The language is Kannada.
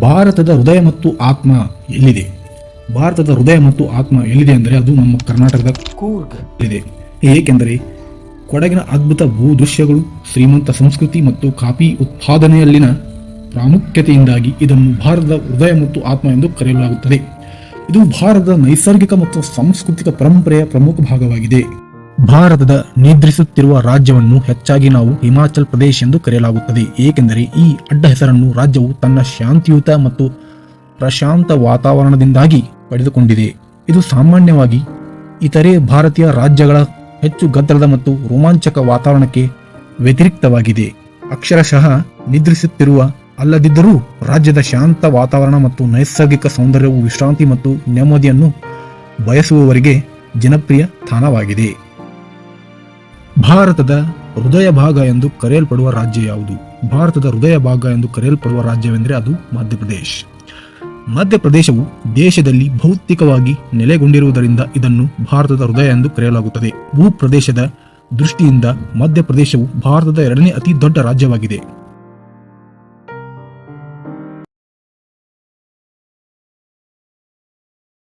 ಭಾರತದ ಹೃದಯ ಮತ್ತು ಆತ್ಮ ಎಲ್ಲಿದೆ? ಭಾರತದ ಹೃದಯ ಮತ್ತು ಆತ್ಮ ಎಲ್ಲಿದೆ ಅಂದರೆ ಅದು ನಮ್ಮ ಕರ್ನಾಟಕದ ಕೂರ್ಗ್. ಇದೆ. ಏಕೆಂದರೆ ಕೊಡಗಿನ ಅದ್ಭುತ ಭೂ ದೃಶ್ಯಗಳು ಶ್ರೀಮಂತ ಸಂಸ್ಕೃತಿ ಮತ್ತು ಕಾಫಿ ಉತ್ಪಾದನೆಯಲ್ಲಿನ ಪ್ರಾಮುಖ್ಯತೆಯಿಂದಾಗಿ ಇದನ್ನು ಭಾರತದ ಹೃದಯ ಮತ್ತು ಆತ್ಮ ಎಂದು ಕರೆಯಲಾಗುತ್ತದೆ. ಇದು ಭಾರತದ ನೈಸರ್ಗಿಕ ಮತ್ತು ಸಾಂಸ್ಕೃತಿಕ ಪರಂಪರೆಯ ಪ್ರಮುಖ ಭಾಗವಾಗಿದೆ. ಭಾರತದ ನಿದ್ರಿಸುತ್ತಿರುವ ರಾಜ್ಯವನ್ನು ಹೆಚ್ಚಾಗಿ ನಾವು ಹಿಮಾಚಲ್ ಪ್ರದೇಶ್ ಎಂದು ಕರೆಯಲಾಗುತ್ತದೆ. ಏಕೆಂದರೆ ಈ ಅಡ್ಡ ಹೆಸರನ್ನು ರಾಜ್ಯವು ತನ್ನ ಶಾಂತಿಯುತ ಮತ್ತು ಪ್ರಶಾಂತ ವಾತಾವರಣದಿಂದಾಗಿ ಪಡೆದುಕೊಂಡಿದೆ. ಇದು ಸಾಮಾನ್ಯವಾಗಿ ಇತರೆ ಭಾರತೀಯ ರಾಜ್ಯಗಳ ಹೆಚ್ಚು ಗದ್ದಲದ ಮತ್ತು ರೋಮಾಂಚಕ ವಾತಾವರಣಕ್ಕೆ ವ್ಯತಿರಿಕ್ತವಾಗಿದೆ. ಅಕ್ಷರಶಃ ನಿದ್ರಿಸುತ್ತಿರುವ ಅಲ್ಲದಿದ್ದರೂ ರಾಜ್ಯದ ಶಾಂತ ವಾತಾವರಣ ಮತ್ತು ನೈಸರ್ಗಿಕ ಸೌಂದರ್ಯವು ವಿಶ್ರಾಂತಿ ಮತ್ತು ನೆಮ್ಮದಿಯನ್ನು ಬಯಸುವವರಿಗೆ ಜನಪ್ರಿಯ ತಾಣವಾಗಿದೆ ಭಾರತದ ಹೃದಯ ಭಾಗ ಎಂದು ಕರೆಯಲ್ಪಡುವ ರಾಜ್ಯ ಯಾವುದು? ಭಾರತದ ಹೃದಯ ಭಾಗ ಎಂದು ಕರೆಯಲ್ಪಡುವ ರಾಜ್ಯವೆಂದರೆ ಅದು ಮಧ್ಯಪ್ರದೇಶ. ಮಧ್ಯಪ್ರದೇಶವು ದೇಶದಲ್ಲಿ ಭೌತಿಕವಾಗಿ ನೆಲೆಗೊಂಡಿರುವುದರಿಂದ ಇದನ್ನು ಭಾರತದ ಹೃದಯ ಎಂದು ಕರೆಯಲಾಗುತ್ತದೆ. ಭೂಪ್ರದೇಶದ ದೃಷ್ಟಿಯಿಂದ ಮಧ್ಯಪ್ರದೇಶವು ಭಾರತದ ಎರಡನೇ ಅತಿ ದೊಡ್ಡ ರಾಜ್ಯವಾಗಿದೆ.